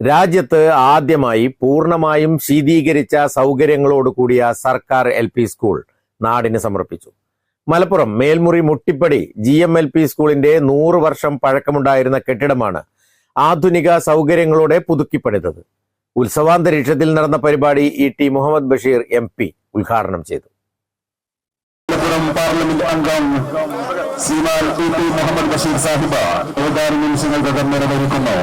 രാജ്യത്ത് ആദ്യമായി പൂർണമായും ശീതീകരിച്ച സൗകര്യങ്ങളോട് കൂടിയ സർക്കാർ എൽ പി സ്കൂൾ നാടിന് സമർപ്പിച്ചു. Malappuram Melmuri Muttippadi G M L P സ്കൂളിന്റെ നൂറ് വർഷം പഴക്കമുണ്ടായിരുന്ന കെട്ടിടമാണ് ആധുനിക സൗകര്യങ്ങളോടെ പുതുക്കിപ്പണിതത്. ഉത്സവാന്തരീക്ഷത്തിൽ നടന്ന പരിപാടി E T Muhammad Basheer M P ഉദ്ഘാടനം ചെയ്തു. മലപ്പുറം പാർലമെന്റ് അംഗം ശ്രീമാൻ മുഹമ്മദ് ബഷീർ സാഹിബ് നിർവഹിക്കുന്നു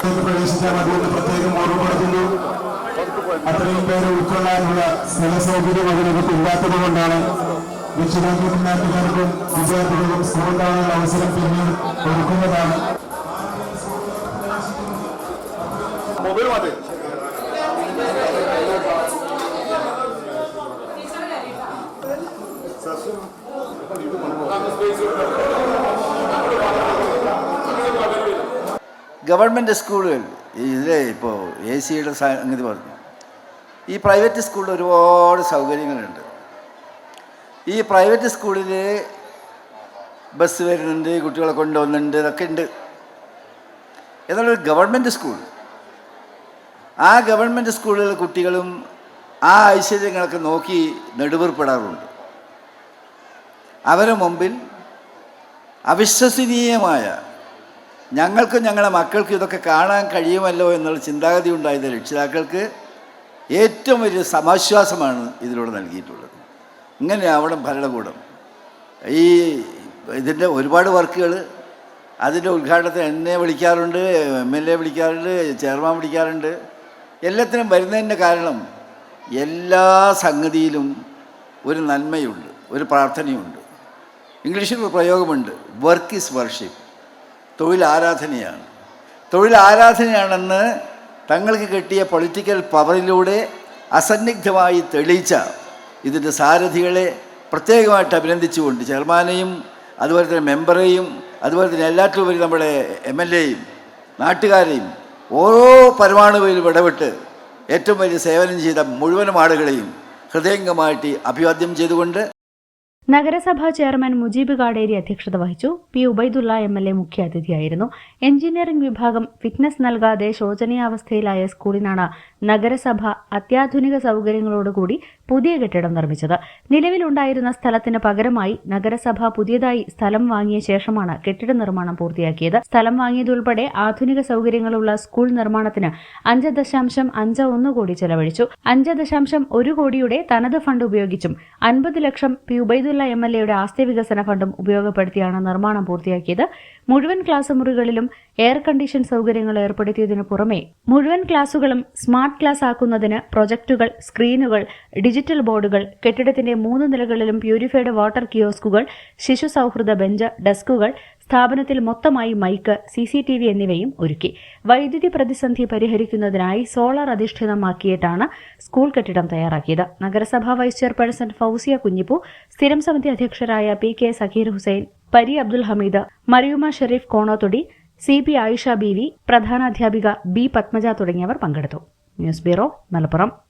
പ്രവേശിക്കാൻ അതുകൊണ്ട് പ്രത്യേകം ഓർമ്മപ്പെടുത്തുന്നു അത്രയും പേരെ ഉൾക്കൊള്ളാനുള്ള സ്ഥല സൗകര്യം അതിനകത്ത് ഇല്ലാത്തത് കൊണ്ടാണ് രക്ഷിതാക്കൾക്കും വിദ്യാർത്ഥികൾക്കും സ്കൂൾ കാണാനുള്ള അവസരം പിന്നീട് കൊടുക്കുന്നതാണ്. ഗവൺമെന്റ് സ്കൂളുകൾ ഇതിലെ ഇപ്പോൾ എ സിയുടെ സംഗതി പറഞ്ഞു. ഈ പ്രൈവറ്റ് സ്കൂളിൽ ഒരുപാട് സൗകര്യങ്ങളുണ്ട്. ഈ പ്രൈവറ്റ് സ്കൂളിൽ ബസ് വരുന്നുണ്ട് കുട്ടികളെ കൊണ്ടുവന്നുണ്ട് ഇതൊക്കെ ഉണ്ട്. എന്നാൽ ഒരു ഗവൺമെന്റ് സ്കൂൾ. ആ ഗവൺമെന്റ് സ്കൂളിലെ കുട്ടികളും ആ ഐശ്വര്യങ്ങളൊക്കെ നോക്കി നെടുവേർപ്പെടാറുണ്ട്. അവരുടെ മുമ്പിൽ അവിശ്വസനീയമായ ഞങ്ങൾക്കും ഞങ്ങളുടെ മക്കൾക്കും ഇതൊക്കെ കാണാൻ കഴിയുമല്ലോ എന്നുള്ള ചിന്താഗതി ഉണ്ടായത് രക്ഷിതാക്കൾക്ക് ഏറ്റവും വലിയ സമാശ്വാസമാണ് ഇതിലൂടെ നൽകിയിട്ടുള്ളത്. ഇങ്ങനെ അവിടെ ഭരണകൂടം. ഈ ഇതിന്റെ ഒരുപാട് വർക്കുകൾ അതിന്റെ ഉദ്ഘാടനത്തിന് എന്നെ വിളിക്കാറുണ്ട് എം എൽ എ വിളിക്കാറുണ്ട് ചെയർമാൻ വിളിക്കാറുണ്ട്. എല്ലാത്തിനും വരുന്നതിന്റെ കാരണം എല്ലാ സംഗതിയിലും ഒരു നന്മയുണ്ട് ഒരു പ്രാർത്ഥനയുണ്ട്. ഇംഗ്ലീഷിൽ പ്രയോഗമുണ്ട് വർക്ക് ഈസ് വർഷിപ്പ്. തൊഴിൽ ആരാധനയാണ് തൊഴിൽ ആരാധനയാണെന്ന് തങ്ങൾക്ക് കിട്ടിയ പൊളിറ്റിക്കൽ പവറിലൂടെ അസന്നിഗ്ധമായി തെളിയിച്ച ഇതിന്റെ സാരഥികളെ പ്രത്യേകമായിട്ട് അഭിനന്ദിച്ചുകൊണ്ട് ചെയർമാനെയും അതുപോലെ തന്നെ മെമ്പറേയും അതുപോലെ തന്നെ എല്ലാറ്റിലുപരി നമ്മുടെ എം എൽ എയും നാട്ടുകാരെയും ഓരോ പരമാണുവിലും ഇടപെട്ട് ഏറ്റവും വലിയ സേവനം ചെയ്ത മുഴുവനും ആളുകളെയും ഹൃദയംഗമായിട്ട് അഭിവാദ്യം ചെയ്തുകൊണ്ട് നഗരസഭാ ചെയർമാൻ മുജീബ് കാടേരി അധ്യക്ഷത വഹിച്ചു. P Ubaidulla M L A മുഖ്യാതിഥിയായിരുന്നു. Engineering വിഭാഗം ഫിറ്റ്നസ് നൽകാതെ ശോചനീയാവസ്ഥയിലായ സ്കൂളിനാണ് നഗരസഭ അത്യാധുനിക സൗകര്യങ്ങളോടുകൂടി പുതിയ കെട്ടിടം നിർമ്മിച്ചത്. നിലവിലുണ്ടായിരുന്ന സ്ഥലത്തിന് പകരമായി നഗരസഭ പുതിയതായി സ്ഥലം വാങ്ങിയ ശേഷമാണ് കെട്ടിട നിർമ്മാണം പൂർത്തിയാക്കിയത്. സ്ഥലം വാങ്ങിയതുൾപ്പെടെ ആധുനിക സൗകര്യങ്ങളുള്ള സ്കൂൾ നിർമ്മാണത്തിന് അഞ്ച് ദശാംശം അഞ്ച് ഒന്ന് കോടി ചെലവഴിച്ചു. അഞ്ച് ദശാംശം ഒരു കോടിയുടെ തനത് ഫണ്ട് ഉപയോഗിച്ചും അൻപത് lakh P Ubaidulla M L എയുടെ ആസ്തി വികസന ഫണ്ടും ഉപയോഗപ്പെടുത്തിയാണ് നിർമ്മാണം പൂർത്തിയാക്കിയത്. മുഴുവൻ ക്ലാസ് മുറികളിലും എയർ കണ്ടീഷൻ സൗകര്യങ്ങൾ ഏർപ്പെടുത്തിയതിനു പുറമെ മുഴുവൻ ക്ലാസുകളും സ്മാർട്ട് ക്ലാസ് ആക്കുന്നതിന് പ്രൊജക്ടുകൾ സ്ക്രീനുകൾ ഡിജിറ്റൽ ബോർഡുകൾ കെട്ടിടത്തിന്റെ മൂന്ന് നിലകളിലും പ്യൂരിഫൈഡ് വാട്ടർ കിയോസ്കുകൾ ശിശു സൗഹൃദ ബെഞ്ച് ഡെസ്കുകൾ സ്ഥാപനത്തിൽ മൊത്തമായി mic C C T V എന്നിവയും ഒരുക്കി. വൈദ്യുതി പ്രതിസന്ധി പരിഹരിക്കുന്നതിനായി സോളാർ അധിഷ്ഠിതമാക്കിയിട്ടാണ് സ്കൂൾ കെട്ടിടം തയ്യാറാക്കിയത്. നഗരസഭാ വൈസ് ചെയർപേഴ്സൺ ഫൌസിയ കുഞ്ഞിപ്പു സ്ഥിരം സമിതി അധ്യക്ഷരായ P K Sakheer Hussain Pari Abdul Hameed Mariyuma Sharif Konothodi C P Ayisha B V പ്രധാനാധ്യാപിക B Padmaja തുടങ്ങിയവർ പങ്കെടുത്തു. News bureau Malappuram.